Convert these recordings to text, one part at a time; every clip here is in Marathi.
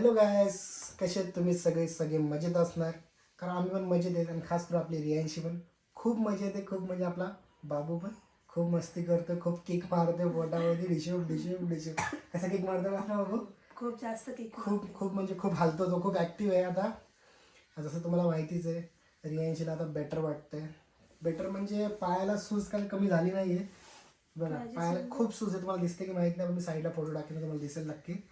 हॅलो गायस कसे आहेत तुम्ही सगळे? सगळे मजेत असणार. कारण आम्ही पण मजेत आहेत आणि खास करून आपली रियांशी पण. खूप मजेत आहे खूप म्हणजे आपला बाबू पण खूप मस्ती करतो खूप केक मारतो बोटामध्ये डिशूप डिशूप डिशूप कसा केक मारतो का बाबू? खूप जास्त केक खूप खूप म्हणजे खूप हालतो तो खूप ॲक्टिव्ह आहे आता. जसं तुम्हाला माहितीच आहे रियांशीला आता बेटर वाटतंय. बेटर म्हणजे पायाला सूज काही कमी झाली नाही आहे बघा माझी पायाला खूप सूज आहे तुम्हाला दिसते की माहीत नाही पण मी साईडला फोटो टाकेन तुम्हाला दिसेल नक्की.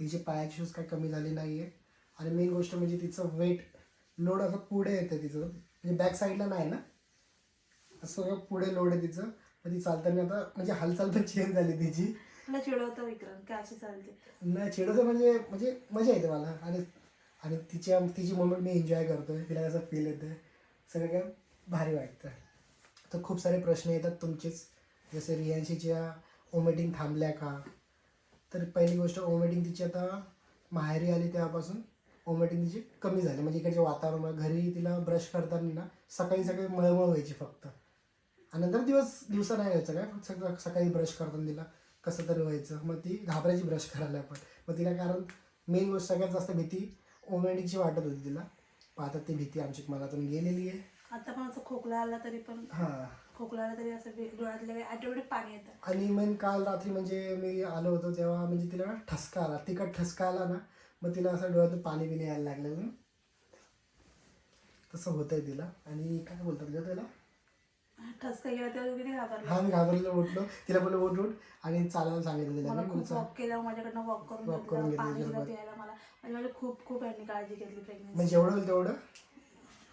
तिची पायाची शूज काही कमी झाली नाही आहे आणि मेन गोष्ट म्हणजे तिचं वेट लोड असं पुढे येतं तिचं. म्हणजे बॅक साईडला नाही ना? असं पुढे लोड आहे तिचं. मग ती चालताना आता म्हणजे हालचाल पण चेंज झाली तिची. मला चिडवतं विक्रम की अशी चालते? नाही चिडवतं म्हणजे म्हणजे मजा येते मला. आणि आणि तिच्या तिची मोमेंट मी एन्जॉय करतोय. तिला कसं फील येतं सगळं काय भारी वाटतं. तर खूप सारे प्रश्न येतात तुमचेच. जसे रियांशीच्या ओमेटिंग थांबल्या का? तर पहिली गोष्ट ओमेटिंग तिची आता माहेरी आली तेव्हापासून ओमेटिंग तिची कमी झाली. म्हणजे इकडच्या वातावरणामुळे घरी तिला ब्रश करताना ना सकाळी सकाळी मळमळ व्हायची फक्त. आणि नंतर दिवस दिवसा नाही व्हायचं काय फक्त सकाळ ब्रश करताना तिला कसं तरी व्हायचं. मग ती घाबरायची ब्रश करायला पण. मग तिला कारण मेन गोष्ट सगळ्यात जास्त भीती ओमेटिंगची वाटत होती तिला. पण आता ती भीती आमची मनातून गेलेली आहे. आता पण असं खोकला आला तरी पण. हां. खोकला तरी असं डोळ्यातले ऑटोमॅटिक पाणी येतं. आणि मग काल रात्री म्हणजे मी आलो होतो तेव्हा म्हणजे तिला ठसका आला. तिखट ठसका आला ना मग तिला असं डोळ्यातून पाणी बिणी यायला लागलं ना तसं होतंय तिला. आणि काय बोलतात ग त्याला? ठसका गेला तेव्हा तू किती घाबरला हा मी घाबरलेलो उठलो. तिला बोललो उठ उठ. आणि चालायला सांगितलं तिला मला मी खूप वॉक केलं माझ्याकडनं वॉक करून Walk करून घेतलं, घेतलं पाणी दिलं बरोबर. प्यायला मला. म्हणजे माझी खूप खूप यांनी काळजी घेतली प्रेग्नेन्सी म्हणजे जेवढं होईल तेवढं?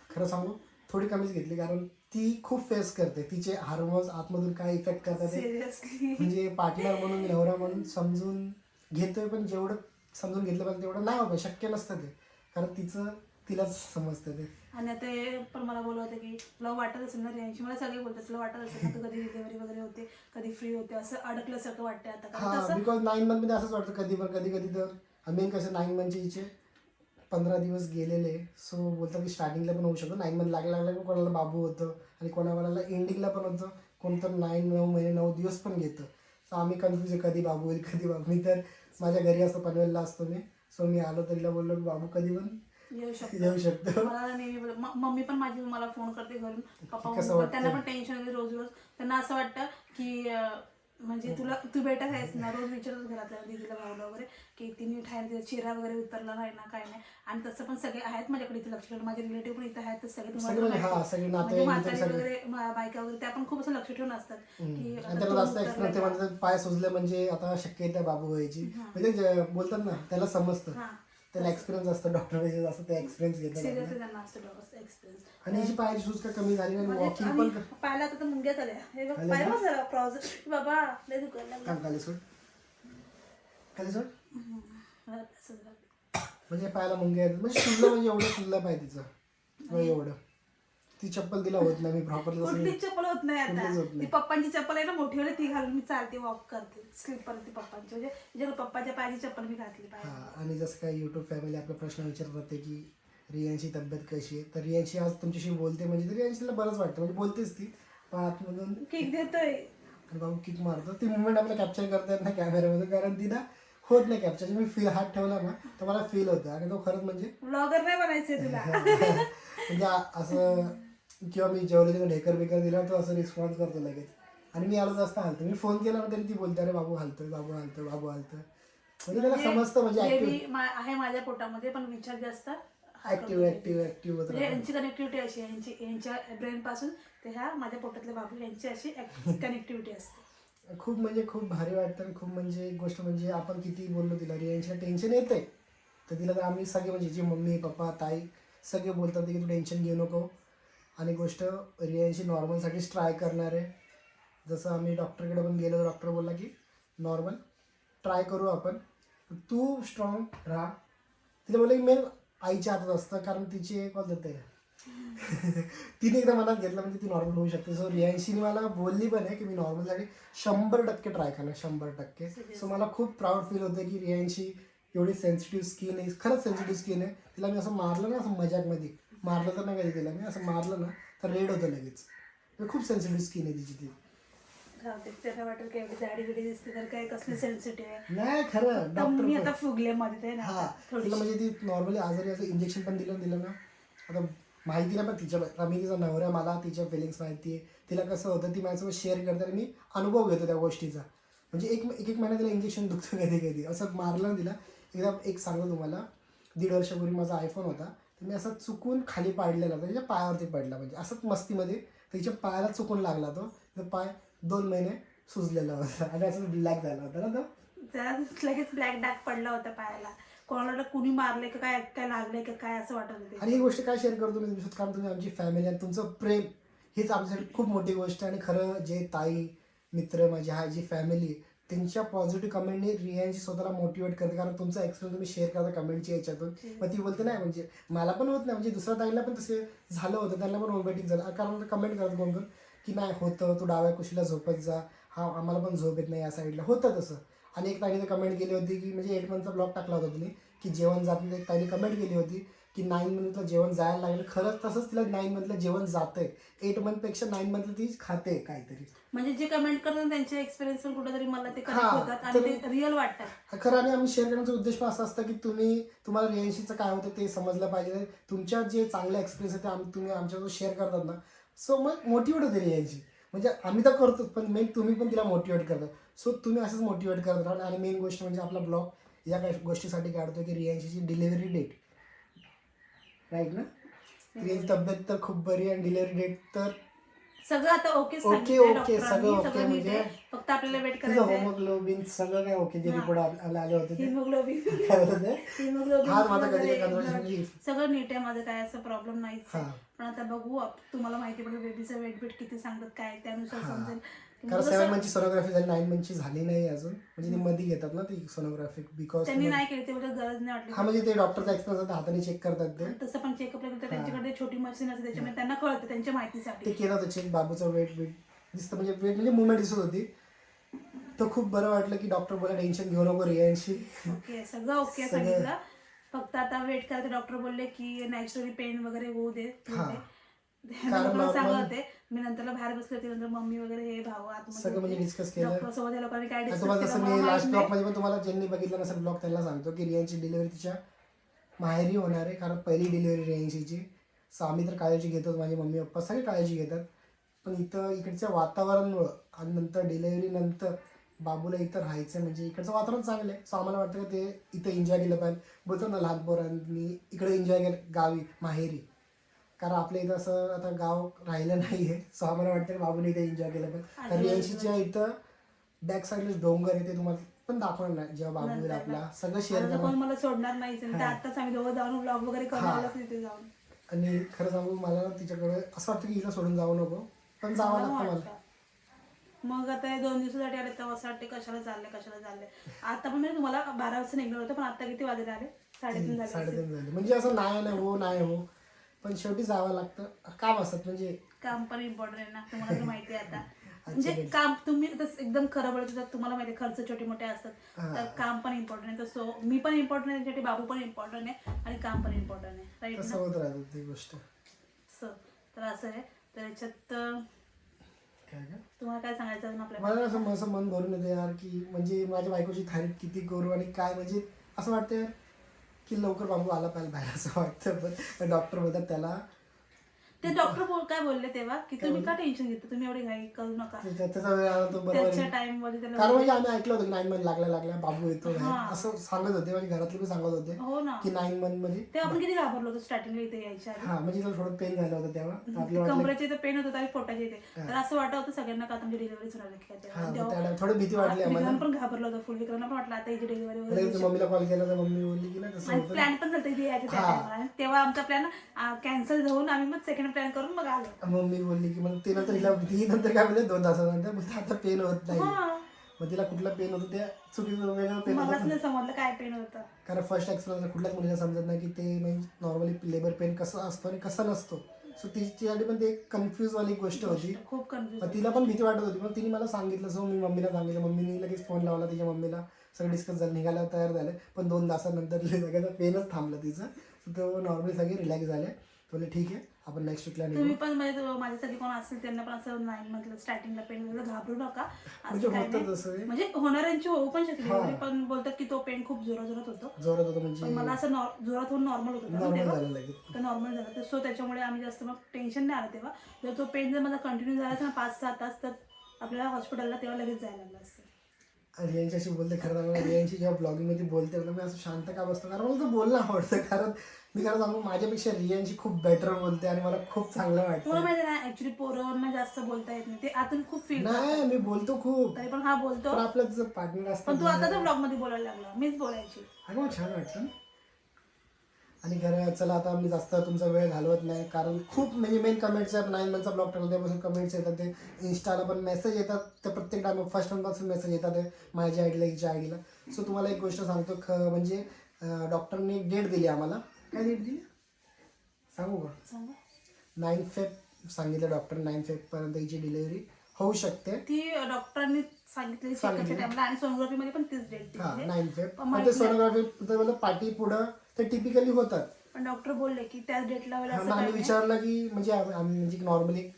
खरं सांगू? थोडी कमीच घेतली कारण ती खूप फेस करते. तिचे हार्मोन्स आतमधून काय इफेक्ट करतात ते सिरियसली म्हणजे पार्टनर म्हणून नवरा म्हणून समजून घेतोय पण जेवढं समजून घेतलं पाहिजे तेवढं नाही होतं शक्य नसतं ते. कारण तिचं तिलाच समजतं ते. आणि आता हे पण मला बोलत होते की तुला वाटत असेल ना रेंज मला सगळे बोलतात तुला वाटत असेल ना तू कधी डिलिव्हरी वगैरे होते कधी फ्री होते? असं अडकल्यासारखं वाटतंय आता. कारण हा बिकॉज नाईन मंथमध्ये असंच वाटतं कधी पण कधी कधी तर. मेन कसं नाईन मंथचे हिचे पंधरा दिवस गेलेले. सो बोलतात की स्टार्टिंगला पण होऊ शकतो. नाईन मंथ लागल्या पण कोणाला बाबू होतं आणि कोणाकोणाला एंडिंगला पण होतं. कोणतं नाईन नऊ महिने नऊ दिवस पण घेतं. सो आम्ही कन्फ्युज आहे. कधी बाबू होईल कधी बाबू. मी तर माझ्या घरी असं पनवेलला असतो मी. सो मी आलो तरीला बोललो की बाबू कधी पण येऊ शकतो. येऊ शकतो. मला नेहमी बोल- म- मम्मी पण माझी मला फोन करते घरून. पप्पा कसं वाटतं? त्यांना पण टेन्शन येते रोज रोज. त्यांना असं वाटतं की अं, म्हणजे तुला तू बेटर आहेस ना रोज विचारत घरातल्या दीदीला भाऊला वगैरे की तिने ठाय चिरा वगैरे उतरला नाही ना काय नाही. आणि तसं पण सगळे आहेत माझ्याकडे इथे लक्ष ठेवून. माझे रिलेटिव्ह पण इथे आहेत तर सगळे सगळे म्हणजे म्हातारी वगैरे बायका वगैरे त्या पण खूप असं लक्ष ठेवून असतात. की पाय सुजले म्हणजे आता शक्यता बाबू व्हायची म्हणजे बोलतात ना त्याला समजतं. त्याला एक्सपिरियन्स असतं डॉक्टर ते एक्सपिरियन्स घेतात सिरियसली त्यांना असतं एक्सपिरियन्स आणि याची पायाची सूज का कमी झाली नाही वॉकिंग पण पाहिलं आता तर मुंग्यात आल्या हे बघ प्रॉझ बाबा लय दुखायला लागलं खाली सोड. खाली सोड. हम्म. मला असं झालं. म्हणजे पायाला मुंगे आहेत. म्हणजे शुल्ल म्हणजे एवढं शुल्ल पाय तिचं. एवढं. ती चप्पल तिला होत नाही मी प्रॉपरली कुठलीच चप्पल होत नाही कुठलीच आता होत नाही. ती पप्पांची चप्पल आहे ना मोठी वाली ती घालून मी चालते वॉक करते. स्लीपर ती पप्पांची. म्हणजे पप्पाच्या पायाची चप्पल मी घातली हा पाहिजे आणि जसं काय युट्यूब फॅमिली आपला प्रश्न विचारत होते की रियांची तब्येत कशी आहे? तर रियांशी आज तुमच्याशी बोलते म्हणजे तर रियांशीला बरंच वाटतं. म्हणजे बोलतेच ती पण आतमधून केक देतोय. आणि बाबू किक मारतो. ती मुवमेंट आपल्याला कॅप्चर करता येत नाही कॅमेऱ्यामध्ये कारण ती ना होत नाही कॅप्चर मी फील हात ठेवला ना तर मला फील होतं. आणि तो खरंच म्हणजे ब्लॉगर नाही बनायचंय तुला. म्हणजे आ- असं किंवा मी जेवढे ढेकर बिकर दिला तो असं रिस्पॉन्स करतो लगेच. आणि मी आलो जास्त हालतो. मी फोन केला तरी ती बोलते अरे बाबू हालतोय बाबू हालतोय बाबू हालतोय म्हणजे त्याला समजतं म्हणजे ऍक्टिव्ह आहे माझ्या पोटामध्ये पण विचार जास्त ऍक्टिव्ह ऍक्टिव्ह ऍक्टिव्ह होत म्हणजे. यांची कनेक्टिव्हिटी अशी आहे. यांची यांच्या ब्रेन पासून ते ह्या माझ्या पोटातल्या बाबू यांची अशी कनेक्टिव्हिटी असते. खूप म्हणजे खूप भारी वाटतं आणि खूप म्हणजे एक गोष्ट म्हणजे आपण किती बोललो तिला रियांशीला टेन्शन येते तर तिला तर आम्ही सगळे म्हणजे जी मम्मी पप्पा ताई सगळे बोलतात की तू टेन्शन घेऊ नको. आणि गोष्ट रियांशी नॉर्मलसाठीच ट्राय करणार आहे. जसं आम्ही डॉक्टरकडे पण गेलो डॉक्टर बोलला की नॉर्मल ट्राय करू आपण. तू स्ट्रॉंग राहा. तिला बोललं की मेन आईच्या हातात असतं कारण तिची कॉल देते तिने एकदा मनात घेतलं म्हणजे ती नॉर्मल होऊ शकते. सो रियांशीने मला बोलली पण आहे की मी नॉर्मलसाठी शंभर टक्के ट्राय करणार शंभर टक्के. सो मला खूप प्राऊड फील होतं की रियांशी एवढी सेन्सिटिव्ह स्किन आहे खरंच सेन्सिटिव्ह स्किन आहे. तिला मी असं मारलं ना असं मजाकमध्ये. मारलं तर नाही कधी तिला मी असं मारलं ना तर रेड होतं लगेच. खूप सेन्सिटिव्ह स्किन आहे तिची ती. जाऊ दे. त्याला वाटेल की एवढी जाडी बिडी दिसते तर काय कसली सेन्सिटिव्ह आहे? नाही खरं तर मी डॉक्टर आता फुगले मध्ये ते ना हा तिला म्हणजे ती नॉर्मली आजारी असं इंजेक्शन पण दिलं दिलं ना. आता माहिती नाही पण तिच्या मी तिचा नवरा मला तिच्या फिलिंग्स माहिती आहे. तिला कसं होतं ती माझ्यासोबत शेअर करते आणि मी अनुभव घेतो त्या गोष्टीचा. म्हणजे एक एक एक महिना तिला इंजेक्शन दुखतं कधी कधी असं मारलं ना तिला. एकदा एक सांगतो तुम्हाला. दीड वर्षापूर्वी माझा आयफोन होता. तर मी असं चुकून खाली पाडलेला होता त्याच्या पायावरती पडला म्हणजे असंच मस्तीमध्ये त्याच्या पायाला चुकून लागला तो. तर पाय दोन महिने सुजलेला होता आणि असं ब्लॅक झाला होता ना तो. लगेच ब्लॅक डाग पडला होता पायाला. कोणाला कुणी मारले का काय काय लागले का काय असं वाटत होते आणि ही गोष्ट काय शेअर करतो मी तुमच्यासोबत कारण तुम्ही आमची फॅमिली आणि तुमचं प्रेम हीच आमच्यासाठी खूप मोठी गोष्ट आणि खरं जे ताई मित्र माझी हा जी फॅमिली त्यांच्या पॉझिटिव्ह कमेंटने रियांशी स्वतःला मोटिवेट करते. कारण तुमचा एक्सपिरियन्स तुम्ही शेअर करता कमेंटच्या याच्यातून. मग ती बोलते नाही म्हणजे मला पण होत नाही. म्हणजे दुसऱ्या ताईला पण तसे झालं होतं. त्यांना पण ओबॅटिक झालं. कारण कमेंट करत कोण कोण की नाही होतं. तू डाव्या कुशीला झोपत जा. हा आम्हाला पण झोप येत नाही या साईडला होतं तसं. आणि एक ताईने कमेंट केली होती की म्हणजे एट मंथचा ब्लॉग टाकला होता तुम्ही की जेवण जात नाही. एक ताईने कमेंट केली होती की नाईन मंथला जेवण जायला लागलं. खरंच तसंच तिला नाईन मंथला जेवण जातंय. एट मंथपेक्षा नाईन मंथला ती खाते काहीतरी. म्हणजे जे कमेंट करतात त्यांचे एक्सपिरियन्स पण कुठेतरी मला ते हा, होतात आणि तर- ते रिअल वाटतात. हा खरं आणि आम्ही शेअर करण्याचा उद्देश पण असा असतं की तुम्ही तुम्हाला रियांशीचं काय होतं ते समजलं पाहिजे. तुमच्या जे चांगले एक्सपिरियन्स आहे ते आम तुम्ही आमच्यासोबत शेअर करतात ना. सो मग मोटिवेट होते रियांशी म्हणजे आम्ही तर करतोच पण मेन तुम्ही पण तिला मोटिवेट करता सो तुम्ही असंच मोटिवेट करत राहा. आणि मेन गोष्ट म्हणजे आपला ब्लॉग या गोष्टीसाठी काढतो की रियांशीची डिलिव्हरी डेट राईट ना? रियांची तब्येत तर खूप बरी आणि डिलिव्हरी डेट तर सगळं आता ओके ओके, ओके, सगळं ओके, म्हणजे फक्त आपल्याला वेट करायचं आहे होमोग्लोबिन सगळं काय ओके जे. रिपोर्ट आले होते हिमोग्लोबिन हा सगळं नीट आहे माझं काय असं प्रॉब्लेम नाहीच आहे. हा. पण आता बघू तुम्हाला माहिती पडेल बेबीचं वेट बीट किती सांगतात काय त्यानुसार. समजेल. कारण सेवन मंथची सोनोग्राफी झाली नाईन मंथची झाली नाही अजून. म्हणजे ती मध्ये घेतात ना ती सोनोग्राफी बिकॉज त्यांनी नाही केली तेवढं गरज नाही हा वाटली म्हणजे ते डॉक्टरचा एक्सपिरियन्स हाताने चेक करतात ते. तसं पण चेकअप त्यांच्याकडे छोटी मशीन असते त्याच्यामुळे त्यांना कळतं त्यांच्या ते माहितीसाठी केलं होतं चेक बाबूचं वेट वेट दिसतं म्हणजे वेट म्हणजे मुवमेंट दिसत होती. तर खूप बरं वाटलं की डॉक्टर बोला टेन्शन घेऊ नको रियांशी ओके सगळं ओके सगळं. सांगितलं. फक्त आता वेट करायचं डॉक्टर बोलले की नॅचरली पेन वगैरे होऊ दे. होऊ. दे. कारण त्यांना पण सांगत normal- होते मी नंतरला बाहेर बसले होते नंतर मम्मी वगैरे हे भाऊ सगळं म्हणजे डिस्कस केलं डॉक्टर सोबत या लोकांनी काय आता डिस्कस तुम्हाला जसं केलं मी मला लास्ट ब्लॉग. मध्ये पण तुम्हाला ज्यांनी बघितलं नसेल ब्लॉग त्यांना सांगतो की रियांची डिलिव्हरी तिच्या माहेरी होणार आहे कारण पहिली डिलिव्हरी रियांशीची सो आम्ही तर काळजी घेतो माझे मम्मी पप्पा सगळे काळजी घेतात पण इथं इकडच्या वातावरणामुळं आणि नंतर डिलिव्हरी नंतर बाबूला इथं राहायचं म्हणजे इकडचं वातावरण चांगलं आहे सो आम्हाला वाटतं की ते इथं एन्जॉय केलं पाहिजे बोलतो ना लहान पोरांनी इकडे एन्जॉय केलं गावी माहेरी कारण आपल्या इथं असं आता गाव राहिलं नाही आहे सो आम्हाला वाटतं की बाबूने इथे एन्जॉय केलं पाहिजे तर. रियांशीच्या इथं बॅक साईडला डोंगर आहे ते तुम्हाला पण दाखवणार नाही. जेव्हा बाबू येईल आपला सगळं शेअर आता कोण करणार मला सोडणार हा. आताच आम्ही दोघं जाऊन ब्लॉग वगैरे तिथे जाऊन. आणि खरं सांगू मला ना तिच्याकडे असं वाटतं की हिला सोडून जाऊ नको. पण जावं मला लागतं मला. वाटतं. मग आता हे दोन दिवसासाठी आले तेव्हा असं वाटते कशाला चालले कशाला चालले आता पण मी तुम्हाला बारा वाजता निघणार होतं पण आता किती वाजले आले? साडेतीन झाले. साडेतीन झाले. म्हणजे असं नाही हो नाही हो. पण शेवटी जावं लागतं. काम असतात म्हणजे काम पण इम्पॉर्टंट आहे ना तुम्हाला तर माहिती आहे आता. म्हणजे अच्छा. काम तुम्ही आता एकदम खरं बोलत होतात तुम्हाला माहिती आहे खर्च छोटे मोठे असतात. हा. तर काम पण इम्पॉर्टंट आहे. तर सो मी पण इम्पॉर्टंट आहे त्यासाठी बाबू पण इम्पॉर्टंट आहे आणि काम पण इम्पॉर्टंट आहे. राईट तसं ना? होत राहतं ती गोष्ट. सो तर असं आहे. तर याच्यात अं, काय का तुम्हाला काय सांगायचं अजून मला असं असं मन भरून येतं यार की म्हणजे माझ्या बायकोची थारीफ किती करू आणि काय म्हणजे असं वाटतं यार की लवकर बाबू आला पाहिजे बाहेर असं वाटतं पण डॉक्टर बोलतात त्याला ते डॉक्टर बोल काय बोलले तेव्हा? की तुम्ही का टेन्शन घेता? तुम्ही एवढी घाई करू नका. त्या- त्याचा वेळ आला तो बरोबर त्याच्या. टाइममध्ये त्याला कारण म्हणजे आम्ही ऐकलं होतं की नाईन मंथ लागल्या लागल्या बाबू येतो. हा. असं सांगत होते. म्हणजे घरातले पण सांगत होते हो ना. की नाईन मंथमध्ये ते आपण किती घाबरलो होतो स्टार्टिंगला इथे यायच्या आधी. हा म्हणजे त्याला थोडं पेन झालं होतं तेव्हा. तर आपल्याला वाटलं कमरेचे इथे पेन होतं आणि पोटाचे इथे. तर असं वाटत होतं सगळ्यांना का तुमची डिलिव्हरी होणार आहे का हा तेव्हा. मग तेव्हा त्याला थोडं भीती वाटली आम्हाला. पण घाबरलो होतं. फुल पण वाटलं आता हिची डिलिव्हरी लगेच वगैरे मम्मीला कॉल केला तर मम्मी बोलली की ना तसं आणि होतं प्लॅन पण झालं इथे यायचं त्या हा. time ला. आणि तेव्हा आमचा प्लॅन कॅन्सल होऊन आम्ही मग सेकंड प्लॅन करून मग आलो. मम्मी बोलली की मग ते नंतर हिला ती नंतर काय बोलले? दोन तासानंतर मग आता पेन होत नाही. हा. मग तिला कुठलं पेन होतं ते चुकीचं वेगळं पेन मलाच होतं नाही समजलं काय पेन होतं. कारण फर्स्ट एक्सपिरियन्स कुठल्याच मुलीला समजत नाही की ते म्हणजे नॉर्मली लेबर पेन कसं असतो आणि कसं नसतो. सो तिच्यासाठी पण ते कन्फ्यूज वाली गोष्ट होती. खूप कन्फ्युज तिला पण भीती वाटत होती. मग तिने मला सांगितलं सो मी मम्मीला सांगितलं. मम्मीने लगेच फोन लावला तिच्या मम्मीला. सगळं डिस्कस झालं निघायला तयार झाले. पण दोन तासानंतर सगळ्याचा पेनच थांबलं तिचं. So तो नॉर्मली सगळे रिलॅक्स झाले. बोलले ठीक आहे. आपण नेक्स्ट वीकला तुम्ही निघू. पण म्हणजे तो- माझ्यासाठी कोण असेल त्यांना पण असं नाही म्हटलं स्टार्टिंगला पेन वगैरे घाबरू नका. म्हणजे असं काय होतं नाही. तसं आहे. म्हणजे होणाऱ्यांची होऊ पण शकते. हा. पण बोलतात की तो पेन खूप जोरात जोरात होतो. जोरात होतं पण म्हणजे मला असं नॉर- जोरात होऊन नॉर्मल होत. होतं ना नॉर्मल तेव्हा झालं लगेच. तर नॉर्मल झालं. तर सो त्याच्यामुळे आम्ही जास्त मग टेन्शन नाही आलं तेव्हा. जर तो पेन जर माझा कंटिन्यू झाला ना पाच सहा तास तर आपल्याला हॉस्पिटलला तेव्हा लगेच जायला लागलं असतं. आणि रियांच्याशी बोलते खरं तर मला जेव्हा ब्लॉगिंगमध्ये बोलते ना मी असं शांत का बसतो? कारण मला तो बोलणं आवडतं. कारण मी खरं सांगू माझ्यापेक्षा रियांची खूप बेटर बोलते आणि मला खूप चांगलं तुम्हाला वाटतं माहिती ना ऍक्च्युली पोरांना जास्त बोलता येत नाही. ते आतून खूप फील नाही मी बोलतो खूप. तरी पण हा बोलतो. पण आपलं जर पार्टनर पण तू आता असतं तर ब्लॉगमध्ये बोलायला लागला. मीच बोलायची. मग छान वाटतं. आणि खरं चला आता मी जास्त तुमचा वेळ घालवत नाही कारण खूप म्हणजे मेन कमेंट्स आहेत. नाईन मंथचा ब्लॉग टाकला त्यापासून कमेंट्स येतात ते. इंस्टाला पण मेसेज येतात. ते प्रत्येक टाइम फर्स्ट टाइमपासून मेसेज येतात ते. माझ्या आयडीला हिच्या आयडीला सो तुम्हाला एक गोष्ट सांगतो ख म्हणजे डॉक्टरने एक डेट दिली आम्हाला. काय डेट दिली सांगू का? सांगा. नाईन फेब सांगितलं डॉक्टर नाईन फेबपर्यंत हिची डिलिव्हरी होऊ शकते. ती डॉक्टरांनी सांगितली सांगितली. चेकअपच्या टाइमला आणि सोनोग्राफी मध्ये पण तीच डेट हा दिली नाईन फेब पण पण माहीत सोनोग्राफी पाठी पुढं ते टिपिकली होतात. पण डॉक्टर बोलले की त्याच डेटला हा, असं मग काही आम्ही नाही. विचारलं की म्हणजे आम्ही आम्ही म्हणजे नॉर्मली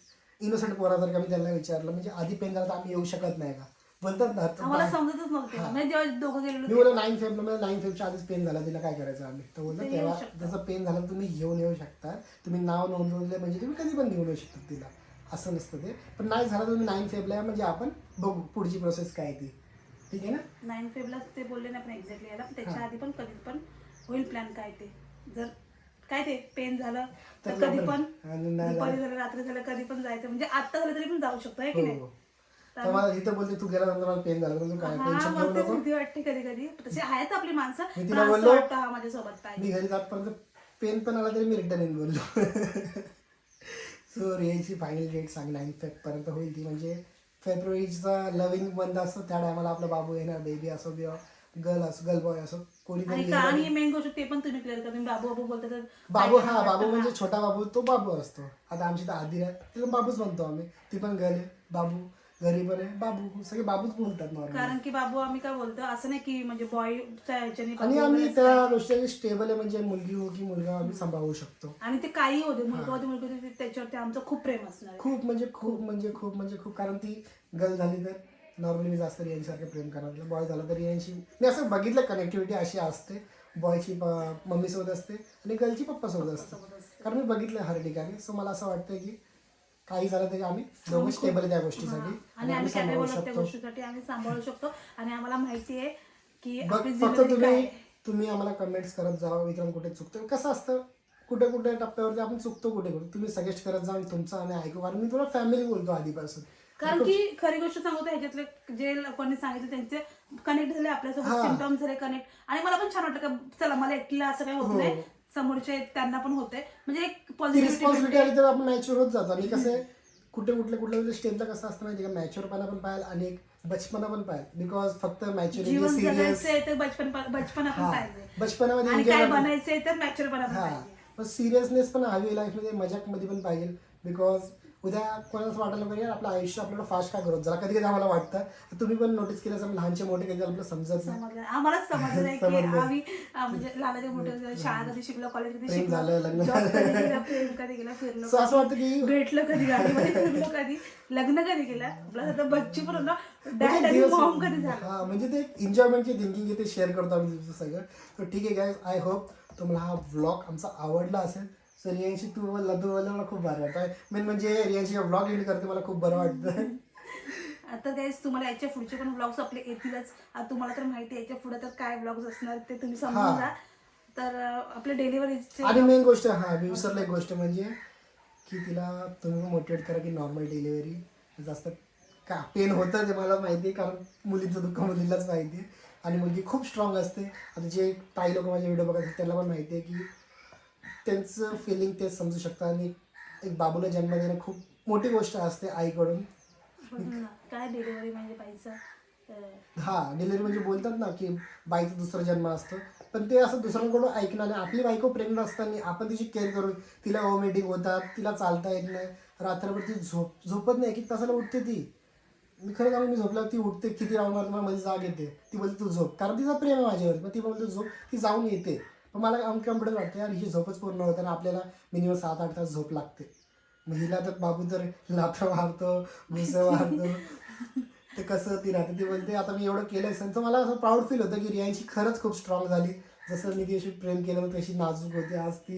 इनोसंट पोरासारखं आम्ही त्यांना विचारलं म्हणजे आधी पेन झाला तर आम्ही येऊ शकत नाही का? बोलतात ना आम्हाला समजतच नव्हतं. म्हणजे जेव्हा दोघं गेलेलो मी बोललो नाईन फेबला म्हणजे नाईन फेबच्या आधीच पेन झाला तिला काय करायचं आम्ही? तर बोललो येऊ तेव्हा शकतं. जसं पेन झालं तुम्ही घेऊन येऊ शकता. तुम्ही नाव नोंदवले म्हणजे तुम्ही कधी पण घेऊन येऊ शकता तिला. असं नसतं ते. पण नाही झालं तुम्ही नाईन फेबला या म्हणजे आपण बघू पुढची प्रोसेस काय ती. ठीक आहे ना? नाईन फेबला ते बोलले नाही पण एक्झॅक्टली यायला पण त्याच्या हा. आधी पण कधी पण होईल प्लॅन काय ते. जर काय ते पेन झालं तर तर कधी पण दुपारी झालं- रात्री झालं कधी पण जायचं म्हणजे आता झालं तरी पण जाऊ शकतो आहे की हो नाही? हो. तर मला इथं बोलते तू गेल्यानंतर मला पेन झालं. तर तू काय हा टेन्शन मला घेऊ तेच नको? भीती वाटते कधी कधी तसे आहेत आपली माणसं. मी पण तिला असं बोललो- वाटतं हा माझ्यासोबत पाहिजे मी घरी जातपर्यंत पेन पण आला तरी मी रिटर्न येईन बोललो. सो रियाची फायनल डेट सांग नाईन पर्यंत होईल ती म्हणजे फेब्रुवारीचा लव्हिंग मंथ असतो त्या टायमाला आपला बाबू येणार बेबी असो किंवा गर्ल असो गर्ल बॉय असो कोणी आणि तरी का येणार. आणि मेन गोष्ट ते पण तुम्ही क्लिअर करा बाबू बाबू बोलता तर बाबू काय हा बाबू. म्हणजे छोटा बाबू तो बाबू असतो. आता आमची तर आधी आहे तिला बाबूच म्हणतो आम्ही. ती पण गर्ल आहे. बाबू घरी पण आहे बाबू सगळे बाबूच बोलतात नॉर्मल कारण की बाबू आम्ही काय बोलतो असं नाही की म्हणजे बॉयच्या ह्याच्याने आणि बाबू आम्ही वगैरे त्या गोष्टी स्टेबल आहे म्हणजे मुलगी हो की मुलगा आम्ही सांभाळू शकतो. आणि ते काही होते मुलगा होते मुलगा होते त्याच्यावरती आमचं खूप प्रेम असणार आहे. खूप म्हणजे खूप म्हणजे खूप म्हणजे खूप कारण ती गर्ल झाली तर नॉर्मली मी जास्त रियांसारखं प्रेम करणार. बॉय झाला तर रियांशी मी असं बघितलं कनेक्टिव्हिटी अशी असते. बॉयची मम्मी सोबत असते आणि गर्लची पप्पा सोबत असते. सोबत असते. कारण मी बघितलं हर ठिकाणी. सो मला असं वाटतं की काही झालं तरी आम्ही दोघं स्टेबल आहे त्या गोष्टीसाठी. आणि आम्ही सांभाळू कॅपेबल त्या शकतो. गोष्टीसाठी आम्ही सांभाळू शकतो. आणि आम्हाला माहिती आहे की बघ आपली फक्त जिम्मेदारी काय तुम्ही आहे. तुम्ही आम्हाला कमेंट्स करत जा विक्रम कुठे चुकतो कसं असतं कुठे कुठे टप्प्यावरती आपण चुकतो कुठे कुठे तुम्ही सजेस्ट करत जा तुमचं आणि ऐकू. कारण मी तुला फॅमिली बोलतो आधीपासून. कारण की खरी गोष्ट सांगू तर ह्याच्यातले जे लोकांनी सांगितलं त्यांचे कनेक्ट झाले आपल्यासोबत हा. सिमटम्स झाले कनेक्ट आणि मला पण छान वाटतं का चला मला एकटीला असं काही होत हो. नाही. समोरचे त्यांना पण होते. म्हणजे एक ती रिस्पॉन्सिबिलिटी आली तर आपण मॅच्युअर होत जातो. आणि कसं आहे कुठे कुठल्या कुठल्या स्टेपला कसं असतं माहिती का? मॅच्युअरपणा पण पाहिजे आणि एक बचपना पण पाहिजे बिकॉज फक्त मॅच्युरिटी जीवन सिरियस जगायचंय तर बचपन बचपन आपण हा. पाहिजे. बचपनामध्ये आणि enjoy काय. बनायचंय तर मॅच्युअरपणा पण हा. पाहिजे. पण सिरियसनेस पण हवी लाईफमध्ये मजाकमध्ये पण पाहिजे. बिकॉज उद्या कोणाला वाटायला पाहिजे आपलं आयुष्य आपल्याला फास्ट का करत जरा कधी कधी आम्हाला वाटतं. तुम्ही पण नोटीस केलं असेल लहानचे मोठे कधी आपल्याला समजत नाही. समजलं. आम्हालाच समजलं की समजलं. आम्ही अं, म्हणजे लहानाचे मोठे झाले, शाळा कधी शिकलो कॉलेज कधी प्रेम शिकलो. झालं, लग्न job कधी केलं प्रेम कधी केलं फिरलो. सो असं वाटतं की भेटलो कधी गाडीमध्ये फिरलो कधी लग्न कधी केलं? आपला आता बच्ची पण डॅड म्हणजे आणि दिवस- मॉम कधी झालं? हा म्हणजे ते एन्जॉयमेंटची थिंकिंग ते शेअर करतो आम्ही तुमचं सगळं. तर ठीक आहे गाय आय होप तुम्हाला हा व्लॉग आमचा आवडला असेल. सर रियांशी तू लदू बोललं मला खूप भारी वाटतं मेन म्हणजे रियांशी व्लॉग एंड करते मला खूप बरं वाटतं आता गाईज तुम्हाला याच्या पुढचे पण ब्लॉग्स आपले येतीलच. आता तुम्हाला तर माहिती आहे याच्यापुढे तर काय ब्लॉग्स असणार ते तुम्ही समजून. जा. तर आपले डिलिव्हरीचे आणि मेन गोष्ट हा मी विसरलो एक गोष्ट म्हणजे की तिला तुम्ही मोटिवेट करा की नॉर्मल डिलिव्हरी जास्त का पेन होतं ते मला माहिती आहे कारण मुलीचं दुःख मुलीलाच माहिती आहे. आणि मुलगी खूप स्ट्रॉंग असते. आता जे काही लोक माझे व्हिडिओ बघत असतात त्यांना पण माहिती आहे की त्यांचं फिलिंग ते समजू शकतात आणि एक बाबूला जन्म देणं खूप मोठी गोष्ट असते आईकडून. काय डिलिव्हरी म्हणजे हा डिलिव्हरी म्हणजे बोलतात ना की बाईचा दुसरा जन्म असतो. पण ते असं दुसऱ्यांकडून ऐकणं आणि आपली बायको प्रेग्नंट असताना आपण तिची केअर करून तिला ओमिटिंग होतात तिला चालता येत नाही. रात्रभर ती झोप झोपत नाही. की तासाला उठते ती. मी खरं सांगू मी झोपल्यावर ती उठते किती राहणार मला मध्ये जाग येते. ती बोलते तू झोप. कारण तिचा प्रेम आहे माझ्यावर. मग ती बोलते झोप. ती जाऊन येते. पण मला अनकम्फर्टेबल वाटतं यार हिची झोपच पूर्ण होते आणि आपल्याला मिनिमम सात आठ तास झोप लागते. मग हिला तर बाबू तर लाथा मारतो भुसं मारतो. ते कसं ती राहते ती बोलते आता मी एवढं केलं असेल तर मला असं प्राऊड फील होतं की रियांची खरंच खूप स्ट्रॉंग झाली. जसं मी तिशी प्रेम केलं होतं तशी नाजूक होती आज ती.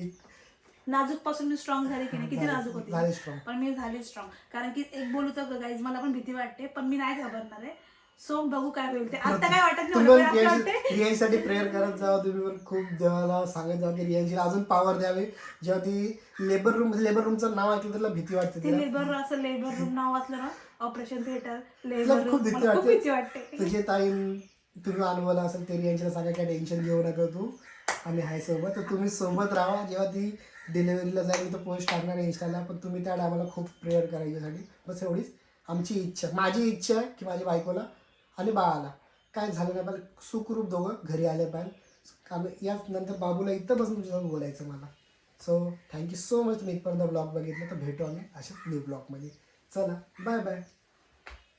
नाजूकपासून मी स्ट्रॉंग झाली की नाही किती नाजूक होती. झाली स्ट्रॉंग पण मी झाली स्ट्रॉंग कारण की एक बोलू तर गाईज मला पण भीती वाटते पण मी नाही घाबरणार आहे. सो बघू काय होईल ते आता काय वाटत नाही मला, पण रियांसाठी प्रेयर करत जावा तुम्ही पण खूप देवाला सांगत जावा की रियांशीला अजून पॉवर द्यावी. जेव्हा ती लेबर रूम लेबर रूमचं नाव ऐकलं तर तिला भीती वाटते ते तिला. लेबर असं लेबर रूम नाव वाचलं ना ऑपरेशन थिएटर तिला लेबर खूप रूम भीती खूप वाटते. भीती वाटते. तुझे ताई तुम्ही अनुभवला असेल ते रियांशीला सांगा काय टेन्शन घेऊ नका तू. आम्ही आहे सोबत. तर तुम्ही सोबत राहा. जेव्हा ती डिलिव्हरीला जाईल तर पोस्ट टाकणार आहे इंस्टाला पण तुम्ही त्या टायमाला खूप प्रेयर करा याच्यासाठी बस एवढीच. आमची इच्छा माझी इच्छा आहे की माझ्या बायकोला आणि बाळाला. काय झालं नाही पाहिजे सुखरूप दोघं घरी आले पाहिजे कारण याच नंतर बाबूला इथं बसून तुझ्यासोबत बोलायचं मला. सो थँक्यू सो मच तुम्ही इथपर्यंत ब्लॉग बघितलं तर भेटू आम्ही अशाच न्यू ब्लॉगमध्ये चला बाय बाय